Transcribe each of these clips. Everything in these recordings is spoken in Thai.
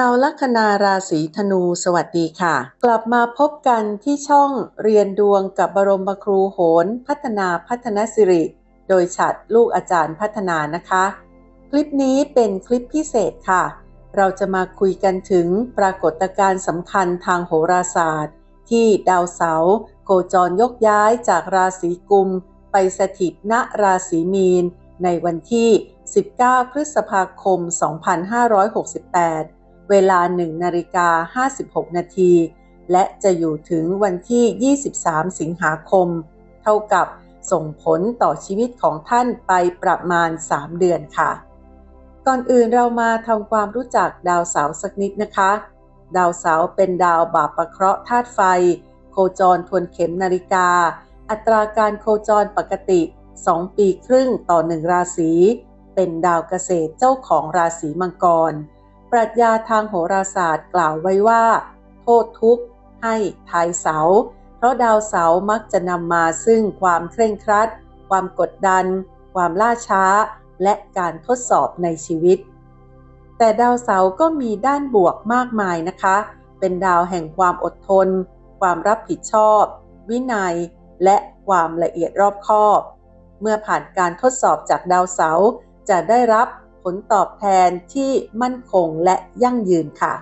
ชาวลัคนาราศีธนูสวัสดีค่ะ กลับมาพบกันที่ช่องเรียนดวงกับบรมครูโหน พัฒนาพัฒนสิริ โดยฉัดลูกอาจารย์พัฒนานะคะ คลิปนี้เป็นคลิปพิเศษค่ะ เราจะมาคุยกันถึงปรากฏการณ์สำคัญทางโหราศาสตร์ ที่ดาวเสาร์โคจรยกย้ายจากราศีกุม ไปสถิตณราศีมีน ในวันที่ 19 พฤษภาคม 2568 เวลา1นาฬิกา56 นาที และจะอยู่ถึงวันที่ 23 สิงหาคม เท่ากับส่งผลต่อชีวิตของท่านไปประมาณ 3 เดือนค่ะ ก่อนอื่นเรามาทำความรู้จักดาวเสาร์สักนิดนะคะ ดาวเสาร์เป็นดาวบาปประเคราะห์ธาตุไฟ โคจรทวนเข็มนาฬิกา อัตราการโคจรปกติ 2 ปีครึ่งต่อ 1 ราศี เป็นดาวเกษตรเจ้าของราศีมังกร ปรัชญาทางโหราศาสตร์กล่าวไว้ว่า โทษทุกข์ให้ทายเสา เพราะดาวเสามักจะนำมาซึ่งความเคร่งครัด ความกดดัน ความล่าช้า และการทดสอบในชีวิต แต่ดาวเสาก็มีด้านบวกมากมายนะคะ เป็นดาวแห่งความอดทน ความรับผิดชอบ วินัย และความละเอียดรอบคอบ เมื่อผ่านการทดสอบจากดาวเสาจะได้รับ ลตอบแทนที่มั่นคงและยั่งยืนค่ะ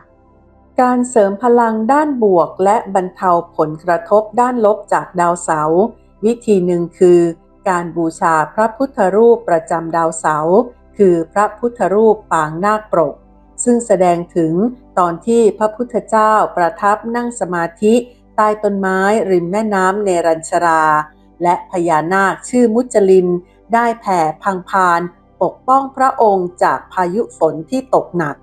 การเสริมพลังด้านบวกและบรรเทาผลกระทบด้านลบจากดาวเสาร์วิธีหนึ่งคือการบูชาพระพุทธรูปประจำดาวเสาร์คือพระพุทธรูปปางนาคปรก ซึ่งแสดงถึงตอนที่พระพุทธเจ้าประทับนั่งสมาธิใต้ต้นไม้ริมแม่น้ำเนรัญชรา และพญานาคชื่อมุจลิน ได้แผ่พังพาน ปกป้องพระองค์จากพายุฝนที่ตกหนัก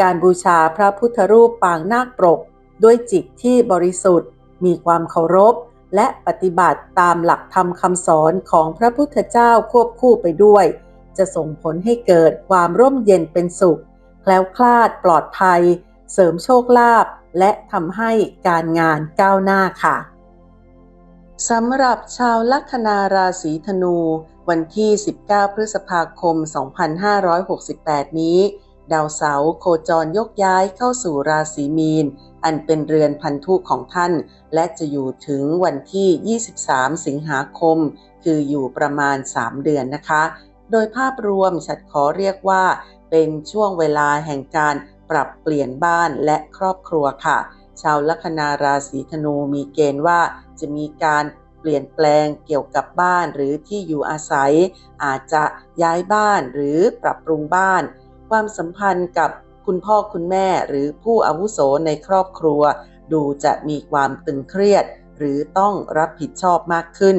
การบูชาพระพุทธรูปปางนาคปรก ด้วยจิตที่บริสุทธิ์ มีความเคารพ และปฏิบัติตามหลักธรรมคำสอนของพระพุทธเจ้าควบคู่ไปด้วย จะส่งผลให้เกิดความร่มเย็นเป็นสุข แคล้วคลาดปลอดภัย เสริมโชคลาภและทำให้การงานก้าวหน้าค่ะสำหรับชาวลัคนาราศีธนู วันที่ 19 พฤษภาคม 2568 นี้ ดาวเสาร์โคจรยกย้ายเข้าสู่ราศีมีน อันเป็นเรือนพันธุของท่าน และจะอยู่ถึงวันที่ 23 สิงหาคม คืออยู่ประมาณ 3 เดือนนะคะ โดยภาพรวมฉัดขอเรียกว่า เป็นช่วงเวลาแห่งการปรับเปลี่ยนบ้านและครอบครัวค่ะ ชาวลัคนาราศีธนูมีเกณฑ์ว่าจะมีการ ปลี่ยนแปลงเกี่ยวกับบ้านหรือที่อยู่อาศัย อาจจะย้ายบ้านหรือปรับปรุงบ้าน ความสัมพันธ์กับคุณพ่อคุณแม่หรือผู้อาวุโสในครอบครัว ดูจะมีความตึงเครียด หรือต้องรับผิดชอบมากขึ้น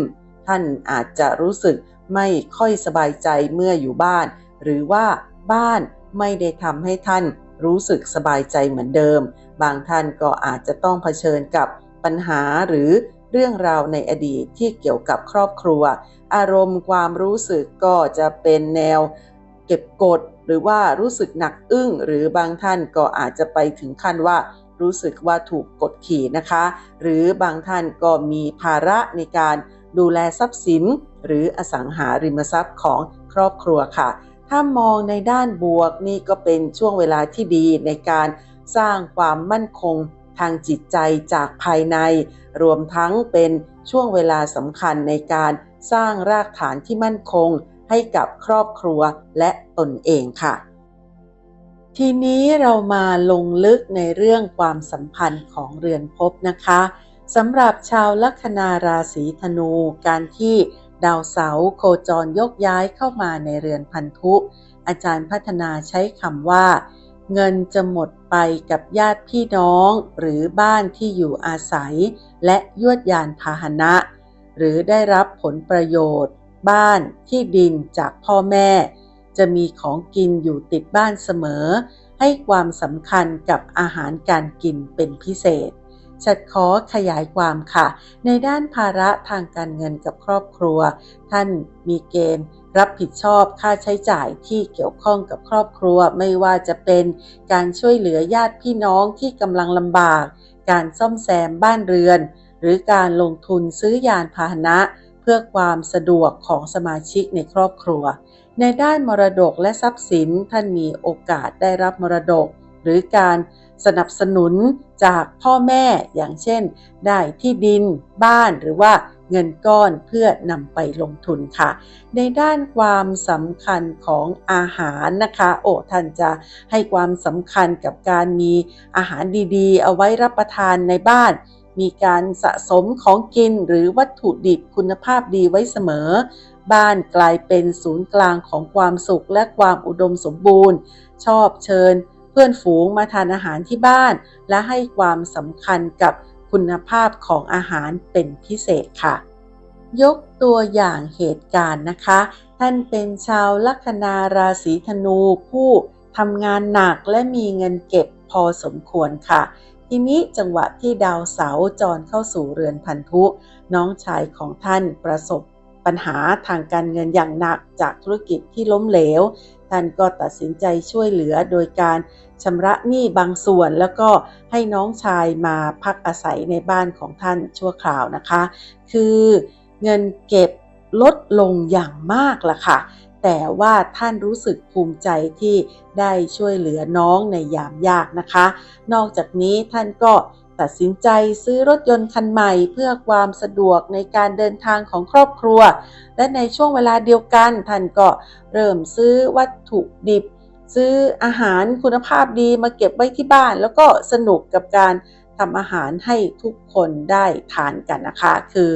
ท่านอาจจะรู้สึกไม่ค่อยสบายใจเมื่ออยู่บ้าน หรือว่าบ้านไม่ได้ทำให้ท่านรู้สึกสบายใจเหมือนเดิม บางท่านก็อาจจะต้องเผชิญกับปัญหาหรือ เรื่องราวในอดีตที่เกี่ยวกับครอบครัว อารมณ์ความรู้สึกก็จะเป็นแนวเก็บกด หรือว่ารู้สึกหนักอึ้ง หรือบางท่านก็อาจจะไปถึงขั้นว่ารู้สึกว่าถูกกดขี่นะคะ หรือบางท่านก็มีภาระในการดูแลทรัพย์สิน หรืออสังหาริมทรัพย์ของครอบครัวค่ะ ถ้ามองในด้านบวกนี่ก็เป็นช่วงเวลาที่ดีในการสร้างความมั่นคง ทางจิตใจจากภายใน รวมทั้งเป็นช่วงเวลาสำคัญในการสร้างรากฐานที่มั่นคง ให้กับครอบครัวและตนเองค่ะ ทีนี้เรามาลงลึกในเรื่องความสัมพันธ์ของเรือนภพนะคะสำหรับชาวลัคนาราศีธนู การที่ดาวเสาร์โคจรยกย้ายเข้ามาในเรือนพันธุ อาจารย์พัฒนาใช้คำว่า เงินจะหมดไปกับญาติพี่น้อง หรือบ้านที่อยู่อาศัย และยวดยานพาหนะ หรือได้รับผลประโยชน์ บ้านที่ดินจากพ่อแม่ จะมีของกินอยู่ติดบ้านเสมอ ให้ความสำคัญกับอาหารการกินเป็นพิเศษฉัดขอขยายความค่ะ ในด้านภาระทางการเงินกับครอบครัว ท่านมีเกณฑ์ รับผิดชอบค่าใช้จ่ายที่เกี่ยวข้องกับครอบครัว ไม่ว่าจะเป็นการช่วยเหลือญาติพี่น้องที่กำลังลำบาก การซ่อมแซมบ้านเรือน หรือการลงทุนซื้อยานพาหนะ เพื่อความสะดวกของสมาชิกในครอบครัว ในด้านมรดกและทรัพย์สินท่านมีโอกาสได้รับมรดก หรือการสนับสนุนจากพ่อแม่อย่างเช่น ได้ที่ดิน บ้านหรือว่า เงินก้อนเพื่อนำไปลงทุนค่ะ ในด้านความสำคัญของอาหารนะคะ โอ้ท่านจะให้ความสำคัญกับการมีอาหารดีๆ เอาไว้รับประทานในบ้าน มีการสะสมของกินหรือวัตถุดิบคุณภาพดีไว้เสมอ บ้านกลายเป็นศูนย์กลางของความสุขและความอุดมสมบูรณ์ ชอบเชิญ เพื่อนฝูงมาทานอาหารที่บ้าน และให้ความสำคัญกับ คุณภาพของอาหารเป็นพิเศษค่ะ ยกตัวอย่างเหตุการณ์นะคะ ท่านเป็นชาวลัคนาราศีธนูผู้ทำงานหนักและมีเงินเก็บพอสมควรค่ะ ทีนี้จังหวะที่ดาวเสาร์จรเข้าสู่เรือนพันธุ น้องชายของท่านประสบ ปัญหาทางการเงินอย่างหนักจากธุรกิจที่ล้มเหลว ท่านก็ตัดสินใจช่วยเหลือโดยการชำระหนี้บางส่วน แล้วก็ให้น้องชายมาพักอาศัยในบ้านของท่านชั่วคราวนะคะ คือเงินเก็บลดลงอย่างมากล่ะค่ะ แต่ว่าท่านรู้สึกภูมิใจที่ได้ช่วยเหลือน้องในยามยากนะคะ นอกจากนี้ท่านก็ ตัดสินใจซื้อรถยนต์คันใหม่เพื่อความสะดวกในการเดินทางของครอบครัว และในช่วงเวลาเดียวกันท่านก็เริ่มซื้อวัตถุดิบ ซื้ออาหารคุณภาพดีมาเก็บไว้ที่บ้าน แล้วก็สนุกกับการทำอาหารให้ทุกคนได้ทานกันนะคะ คือ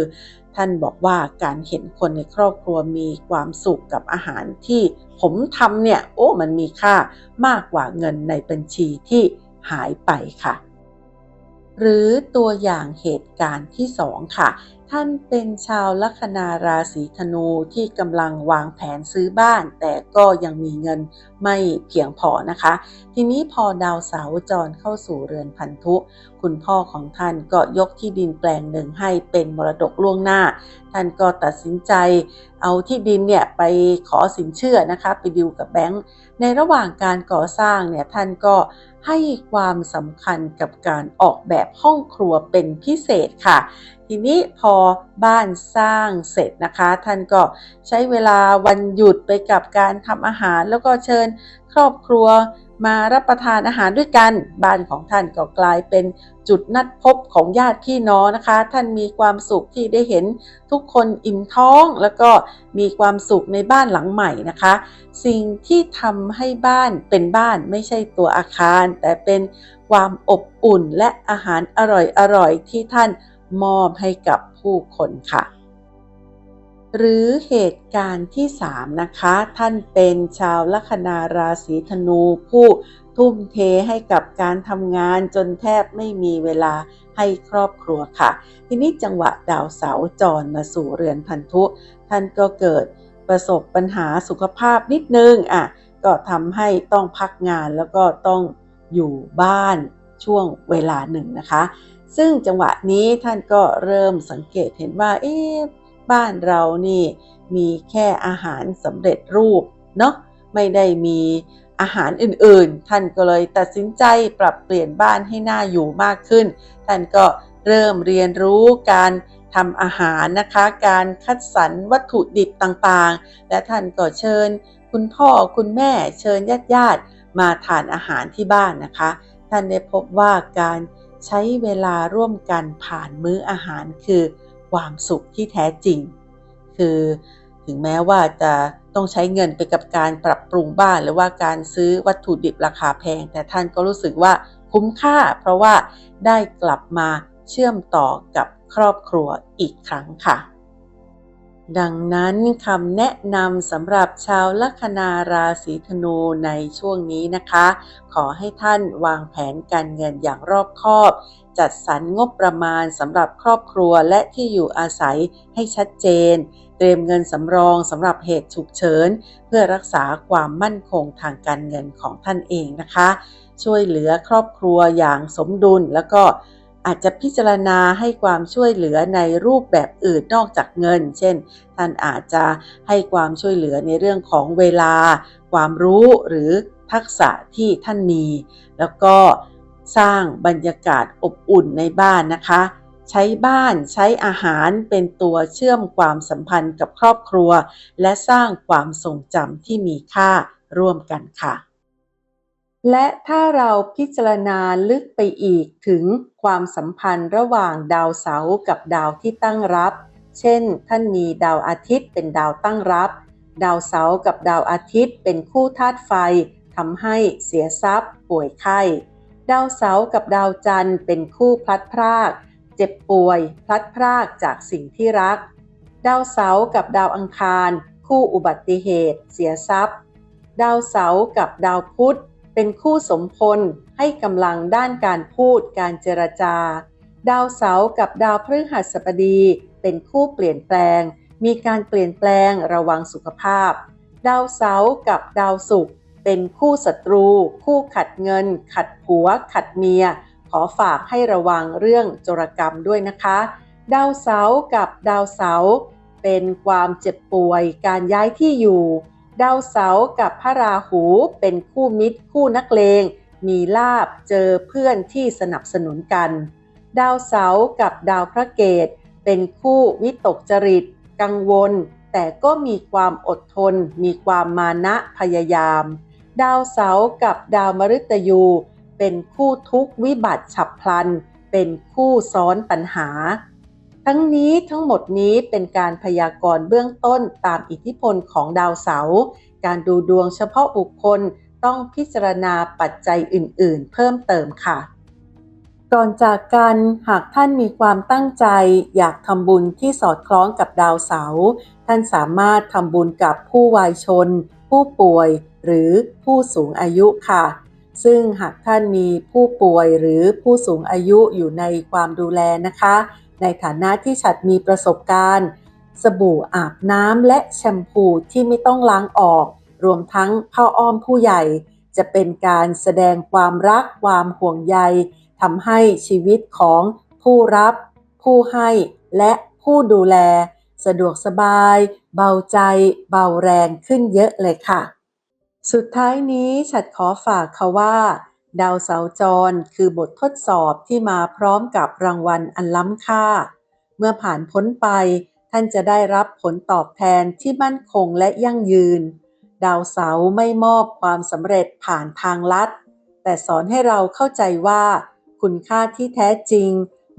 ท่านบอกว่าการเห็นคนในครอบครัวมีความสุขกับอาหารที่ผมทำเนี่ย โอ้มันมีค่ามากกว่าเงินในบัญชีที่หายไปค่ะ หรือตัวอย่างเหตุการณ์ที่สองค่ะ ท่านเป็นชาวลัคนาราศีธนูที่กำลังวางแผนซื้อบ้าน แต่ก็ยังมีเงินไม่เพียงพอนะคะ ทีนี้พอดาวเสาร์จรเข้าสู่เรือนพันธุ คุณพ่อของท่านก็ยกที่ดินแปลงหนึ่งให้เป็นมรดกล่วงหน้า ท่านก็ตัดสินใจเอาที่ดินเนี่ยไปขอสินเชื่อนะคะไปดิวกับแบงค์ในระหว่างการก่อสร้างเนี่ยท่านก็ให้ความสำคัญกับการออกแบบห้องครัวเป็นพิเศษค่ะ ทีนี้พอบ้านสร้างเสร็จนะคะ ท่านก็ใช้เวลาวันหยุดไปกับการทำอาหาร แล้วก็เชิญครอบครัวมารับประทานอาหารด้วยกัน บ้านของท่านก็กลายเป็นจุดนัดพบของญาติพี่น้องนะคะ ท่านมีความสุขที่ได้เห็นทุกคนอิ่มท้อง แล้วก็มีความสุขในบ้านหลังใหม่นะคะ สิ่งที่ทำให้บ้านเป็นบ้านไม่ใช่ตัวอาคาร แต่เป็นความอบอุ่นและอาหารอร่อยๆที่ท่าน มอบให้กับผู้คนค่ะ หรือเหตุการณ์ที่ 3 นะคะ ท่านเป็นชาวลัคนาราศีธนูผู้ทุ่มเทให้กับการทำงานจนแทบไม่มีเวลาให้ครอบครัวค่ะ ทีนี้จังหวะดาวเสาร์จรมาสู่เรือนพันธุ ท่านก็เกิดประสบปัญหาสุขภาพนิดนึงอะก็ทำให้ต้องพักงานแล้วก็ต้องอยู่บ้านช่วงเวลาหนึ่งนะคะ ซึ่งจังหวะนี้ท่านก็เริ่มสังเกตเห็นว่าเอ๊ะบ้านเรานี่มีแค่อาหารสำเร็จรูปเนาะไม่ได้มีอาหารอื่นๆ ท่านก็เลยตัดสินใจปรับเปลี่ยนบ้านให้น่าอยู่มากขึ้น ท่านก็เริ่มเรียนรู้การทำอาหารนะคะ การคัดสรรวัตถุดิบต่างๆ และท่านก็เชิญ คุณพ่อคุณแม่เชิญญาติญาติๆมาทานอาหารที่บ้านนะคะ ท่านได้พบว่าการ ใช้เวลาร่วมกันผ่านมื้ออาหารคือความสุขที่แท้จริง คือถึงแม้ว่าจะต้องใช้เงินไปกับการปรับปรุงบ้าน หรือว่าการซื้อวัตถุดิบราคาแพง แต่ท่านก็รู้สึกว่าคุ้มค่า เพราะว่าได้กลับมาเชื่อมต่อกับครอบครัวอีกครั้งค่ะ ดังนั้นคำแนะนำสำหรับชาวลัคนาราศีธนูในช่วงนี้นะคะ ขอให้ท่านวางแผนการเงินอย่างรอบคอบ จัดสรรงบประมาณสำหรับครอบครัวและที่อยู่อาศัยให้ชัดเจน เตรียมเงินสำรองสำหรับเหตุฉุกเฉิน เพื่อรักษาความมั่นคงทางการเงินของท่านเองนะคะ ช่วยเหลือครอบครัวอย่างสมดุลแล้วก็ อาจจะพิจารณาให้ความช่วยเหลือในรูปแบบอื่นนอกจากเงิน เช่น ท่านอาจจะให้ความช่วยเหลือในเรื่องของเวลา ความรู้หรือทักษะที่ท่านมี แล้วก็สร้างบรรยากาศอบอุ่นในบ้านนะคะ ใช้บ้านใช้อาหารเป็นตัวเชื่อมความสัมพันธ์กับครอบครัว และสร้างความทรงจำที่มีค่าร่วมกันค่ะ และถ้าเราพิจารณาลึกไปอีกถึงความสัมพันธ์ระหว่างดาวเสาร์กับดาวที่ตั้งรับ เช่น ท่านมีดาวอาทิตย์เป็นดาวตั้งรับ ดาวเสาร์กับดาวอาทิตย์เป็นคู่ธาตุไฟทำให้เสียทรัพย์ ป่วยไข้ ดาวเสาร์กับดาวจันทร์เป็นคู่พลัดพราก เจ็บป่วย พลัดพรากจากสิ่งที่รัก ดาวเสาร์กับดาวอังคาร คู่อุบัติเหตุ เสียทรัพย์ ดาวเสาร์กับดาวพุธ เป็นคู่สมพลให้กำลังด้านการพูดการเจรจา ดาวเสาร์กับดาวพฤหัสบดี เป็นคู่เปลี่ยนแปลง มีการเปลี่ยนแปลงระวังสุขภาพ ดาวเสาร์กับดาวศุกร์เป็นคู่ศัตรู คู่ขัดเงิน ขัดผัว ขัดเมีย ขอฝากให้ระวังเรื่องโจรกรรมด้วยนะคะ ดาวเสาร์กับดาวเสาร์เป็นความเจ็บป่วย การย้ายที่อยู่ ดาวเสาร์กับพระราหูเป็นคู่มิตรคู่นักเลง มีลาบเจอเพื่อนที่สนับสนุนกัน ดาวเสาร์กับดาวพระเกตเป็นคู่วิตกจริต กังวล แต่ก็มีความอดทน มีความมานะพยายาม ดาวเสาร์กับดาวมฤตยู เป็นคู่ทุกวิบัติฉับพลัน เป็นคู่ซ้อนปัญหา ทั้งนี้ทั้งหมดนี้เป็นการพยากรณ์เบื้องต้นตามอิทธิพลของดาวเสาร์การดูดวงเฉพาะบุคคลต้องพิจารณาปัจจัยอื่น ๆ เพิ่มเติมค่ะ ก่อนจากกันหากท่านมีความตั้งใจ อยากทำบุญที่สอดคล้องกับดาวเสาร์ท่านสามารถทำบุญกับผู้วายชน ผู้ป่วย หรือผู้สูงอายุค่ะซึ่งหากท่านมีผู้ป่วยหรือผู้สูงอายุอยู่ในความดูแลนะคะ ในฐานะที่ฉัดมีประสบการณ์ สบู่อาบน้ำและแชมพูที่ไม่ต้องล้างออก รวมทั้งผ้าอ้อมผู้ใหญ่ จะเป็นการแสดงความรักความห่วงใยทำให้ชีวิตของผู้รับ ผู้ให้และผู้ดูแล สะดวกสบาย เบาใจ เบาแรงขึ้นเยอะเลยค่ะ สุดท้ายนี้ฉัดขอฝากค่ะว่า ดาวเสาจรคือบททดสอบที่มาพร้อมกับรางวัลอันล้ำค่า เมื่อผ่านพ้นไป ท่านจะได้รับผลตอบแทนที่มั่นคงและยั่งยืน ดาวเสาไม่มอบความสำเร็จผ่านทางลัด แต่สอนให้เราเข้าใจว่า คุณค่าที่แท้จริง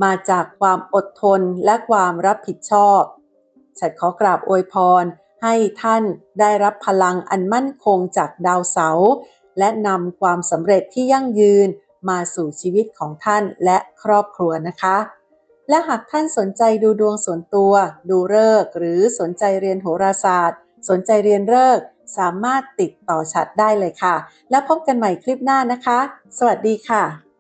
มาจากความอดทนและความรับผิดชอบ ฉันขอกราบอวยพรให้ท่านได้รับพลังอันมั่นคงจากดาวเสา และนำความสำเร็จที่ยั่งยืนมาสู่ชีวิตของท่านและครอบครัวนะคะ และหากท่านสนใจดูดวงส่วนตัว ดูเลิกหรือสนใจเรียนโหราศาสตร์ สนใจเรียนเลิกสามารถติดต่อชัดได้เลยค่ะ แล้วพบกันใหม่คลิปหน้านะคะ สวัสดีค่ะ